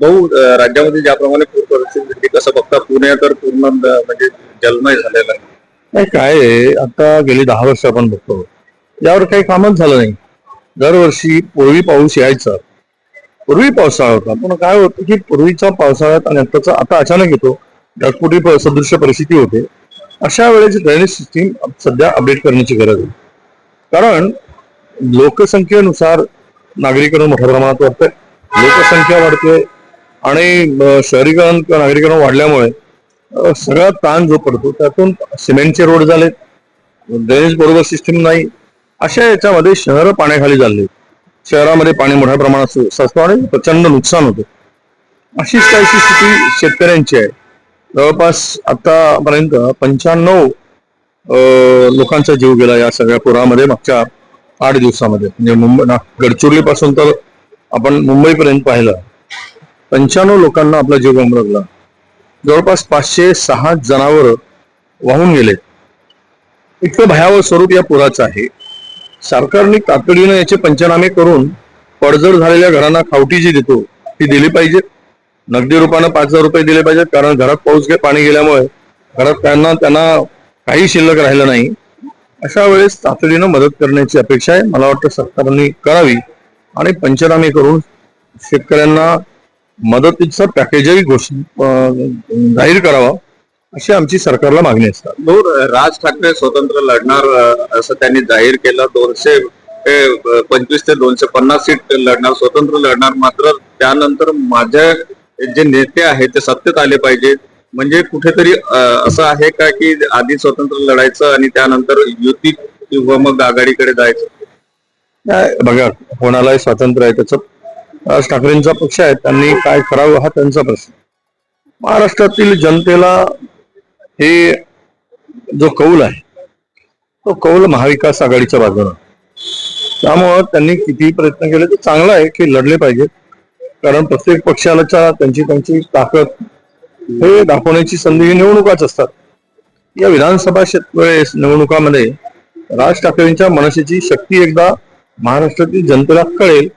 भाऊ राज्यामध्ये ज्याप्रमाणे पूर परिस्थिती कसं बघता पुणे तर पूर्ण म्हणजे जलमय झालेला आहे. नाही काय आहे, आता गेली दहा वर्ष आपण बघतो. यावर काही कामच झालं नाही. दरवर्षी पूर्वी पाऊस यायचा. पूर्वी पावसाळा होता. पण काय होतं की पूर्वीचा पावसाळ्यात आणि आताचा आता अचानक येतो. ढगफुटी प- सदृश्य परिस्थिती होते. अशा वेळेची ड्रेनेज सिस्टीम सध्या अपडेट करण्याची गरज आहे. कारण लोकसंख्येनुसार नागरिकांना मोठ्या प्रमाणात वाढतंय. लोकसंख्या वाढते. आणि शहरीकरण किंवा नागरीकरण वाढल्यामुळे सगळा ताण जो पडतो त्यातून सिमेंटचे रोड झालेत ड्रेनेज बरोबर सिस्टीम नाही अशा याच्यामध्ये शहरं पाण्याखाली चालले शहरामध्ये पाणी मोठ्या प्रमाणात साचतो आणि प्रचंड नुकसान होतं. अशीच काहीशी स्थिती शेतकऱ्यांची आहे. जवळपास आतापर्यंत पंच्याण्णव लोकांचा जीव गेला या सगळ्या पुरामध्ये मागच्या आठ दिवसामध्ये. म्हणजे मुंबई ना- गडचिरोली पासून तर आपण मुंबईपर्यंत पाहिलं. पंच्याण्णव लोकांना आपला जीव गमरगला जवळपास पाचशे सहा जनावर वाहून गेले. इतकं भयावह स्वरूप या पुराचं आहे. सरकारने तातडीनं याचे पंचनामे करून पडझड झालेल्या घरांना खावटी जी देतो ती दिली पाहिजे नगदी रूपानं पाच हजार रुपये दिले पाहिजेत कारण घरात पाऊस पाणी गेल्यामुळे घरात त्यांना त्यांना काही शिल्लक राहिलं नाही. अशा वेळेस तातडीनं मदत करण्याची अपेक्षा आहे. मला वाटतं सरकारने करावी आणि पंचनामे करून शेतकऱ्यांना मदतीचा पॅकेजही घोषित जाहीर करावा अशी आमची सरकारला मागणी असतात. राज ठाकरे स्वतंत्र लढणार असं त्यांनी जाहीर केलं. दोनशे पंचवीस ते दोनशे पन्नास सीट लढणार स्वतंत्र लढणार. मात्र त्यानंतर माझे जे नेते आहेत ते सत्तेत आले पाहिजे म्हणजे कुठेतरी असं आहे का की आधी स्वतंत्र लढायचं आणि त्यानंतर युती किंवा मग आघाडीकडे जायचं? बघा कोणालाही स्वातंत्र्य आहे त्याचं राज ठाकरेंचा पक्ष आहे त्यांनी काय करावं हा त्यांचा प्रश्न. महाराष्ट्रातील जनतेला हे जो कौल आहे तो कौल महाविकास आघाडीच्या बाजूला त्यामुळं त्यांनी कितीही प्रयत्न केले तर चांगलं आहे की लढले पाहिजेत. कारण प्रत्येक पक्षाला त्यांची त्यांची ताकद हे दाखवण्याची संधी ही निवडणुकाच असतात. या विधानसभा वेळेस निवडणुकामध्ये राज ठाकरेंच्या मनसेची शक्ती एकदा महाराष्ट्रातील जनतेला कळेल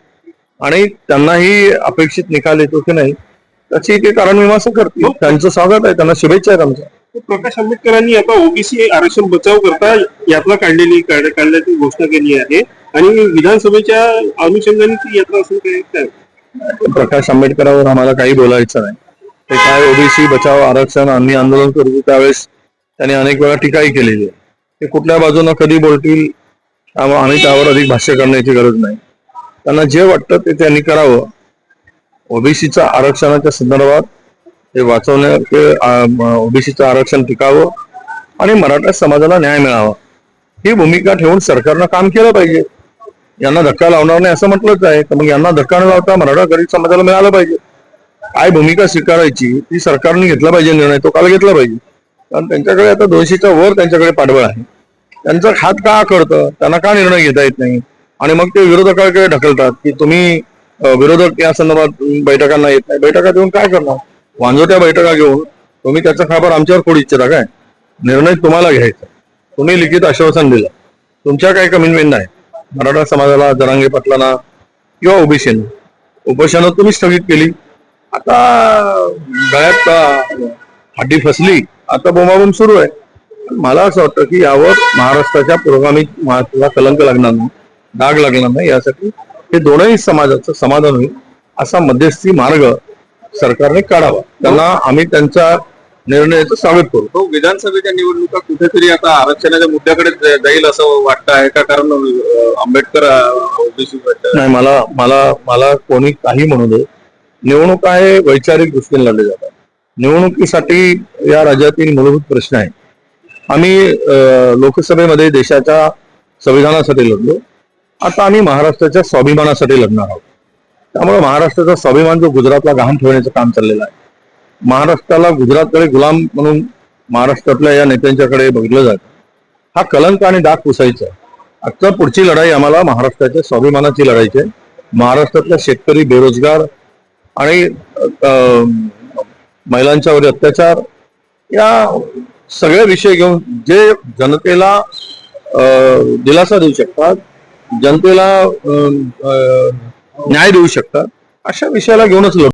आणि त्यांनाही अपेक्षित निकाल येतो की नाही त्याची ते कारण मीमांसा करतील. त्यांचं स्वागत आहे त्यांना शुभेच्छा आहेत आमच्या. प्रकाश आंबेडकरांनी आता ओबीसी आरक्षण बचाव करता यात्रा काढलेली काढ- काढण्याची घोषणा केली आहे. आणि विधानसभेच्या अनुषंगाने ती यात्रा असेल काय प्रकाश आंबेडकरांवर आम्हाला काही बोलायचं नाही. ते काय ओबीसी बचाव आरक्षण आम्ही आंदोलन करू त्यावेळेस त्यांनी अनेक वेळा टीकाही केलेली आहे. ते कुठल्या बाजूनं कधी बोलतील आम्ही त्यावर अधिक भाष्य करण्याची गरज नाही. त्यांना जे वाटतं ते त्यांनी करावं. ओबीसीच्या आरक्षणाच्या संदर्भात ते वाचवण्या ओबीसीचं आरक्षण टिकावं आणि मराठा समाजाला न्याय मिळावा. ही भूमिका ठेवून सरकारनं काम केलं पाहिजे. यांना धक्का लावणार नाही असं म्हटलंच आहे. तर मग यांना धक्का न लावता मराठा गरीब समाजाला मिळालं पाहिजे. काय भूमिका स्वीकारायची ती सरकारने घेतला पाहिजे निर्णय तो काल घेतला पाहिजे. कारण त्यांच्याकडे आता दोनशेच्या वर त्यांच्याकडे पाठबळ आहे. त्यांचं हात का करतं? त्यांना का निर्णय घेता येत नाही? आणि मग ते विरोधकाकडे ढकलतात की तुम्ही विरोधक या संदर्भात बैठकांना येत नाही. बैठका देऊन काय करणार? वांजोट्या बैठका घेऊन तुम्ही त्याचा खापर आमच्यावर फोडू इच्छिता काय? निर्णय तुम्हाला घ्यायचा. तुम्ही लिखित आश्वासन दिलं. तुमच्या काही कमिटमेंट नाही. मराठा समाजाला जरांगे पाटलांना किंवा ओबीसीना. उपोषणं तुम्ही स्थगित केली. आता गळ्यात हाटी फसली? आता बोंबाबोंब सुरू आहे. मला असं वाटतं की यावर महाराष्ट्राच्या पुरोगामी महाराष्ट्राला कलंक लागणार नाही. डाग लागणार नाही यासाठी हे दोनही समाजाचं समाधान होईल असा मध्यस्थी मार्ग सरकारने काढावा. त्यांना आम्ही त्यांच्या निर्णयाचं स्वागत करू. तो विधानसभेच्या निवडणुका कुठेतरी आता आरक्षणाच्या मुद्द्याकडे जाईल असं वाटतं आहे का? कारण आंबेडकर नाही मला मला मला कोणी काही म्हणू दे निवडणुका हे वैचारिक दृष्टीने लढले जातात. निवडणुकीसाठी या राज्यातील मूलभूत प्रश्न आहे. आम्ही लोकसभेमध्ये देशाच्या संविधानासाठी लढलो. आता आम्ही महाराष्ट्राच्या स्वाभिमानासाठी लढणार आहोत. त्यामुळे महाराष्ट्राचा स्वाभिमान जो गुजरातला गहाण ठेवण्याचं काम चाललेलं आहे महाराष्ट्राला गुजरातकडे गुलाम म्हणून महाराष्ट्रातल्या या नेत्यांच्याकडे बघितलं जातं. हा कलंक आणि डाग पुसायचा आहे. पुढची लढाई आम्हाला महाराष्ट्राच्या स्वाभिमानाची लढायची आहे. महाराष्ट्रातल्या शेतकरी बेरोजगार आणि महिलांच्यावर अत्याचार या सगळे विषय घेऊन जे जनतेला दिलासा देऊ शकतात जनतेला न्याय देऊ शकतात. अशा विषयाला घेऊनच लढतो